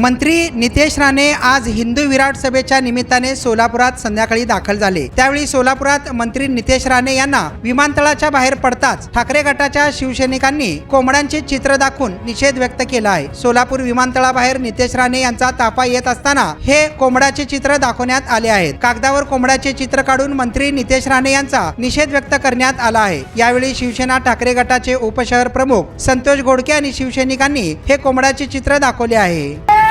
मंत्री नितेश राणे आज हिंदू विराट सभेच्या निमित्ताने सोलापुरात संध्याकाळी दाखल झाले. त्यावेळी सोलापुरात मंत्री नितेश राणे यांना विमानतळाच्या बाहेर पडताच ठाकरे गटाच्या शिवसैनिकांनी कोंबड्यांचे चित्र दाखवून निषेध व्यक्त केला आहे. सोलापूर विमानतळाबाहेर नितेश राणे यांचा ताफा येत असताना हे कोंबड्याचे चित्र दाखवण्यात आले आहेत. कागदावर कोंबड्याचे चित्र काढून मंत्री नितेश राणे यांचा निषेध व्यक्त करण्यात आला आहे. यावेळी शिवसेना ठाकरे गटाचे उपशहर प्रमुख संतोष घोडके आणि शिवसैनिकांनी हे कोंबड्याचे चित्र दाखवले आहे.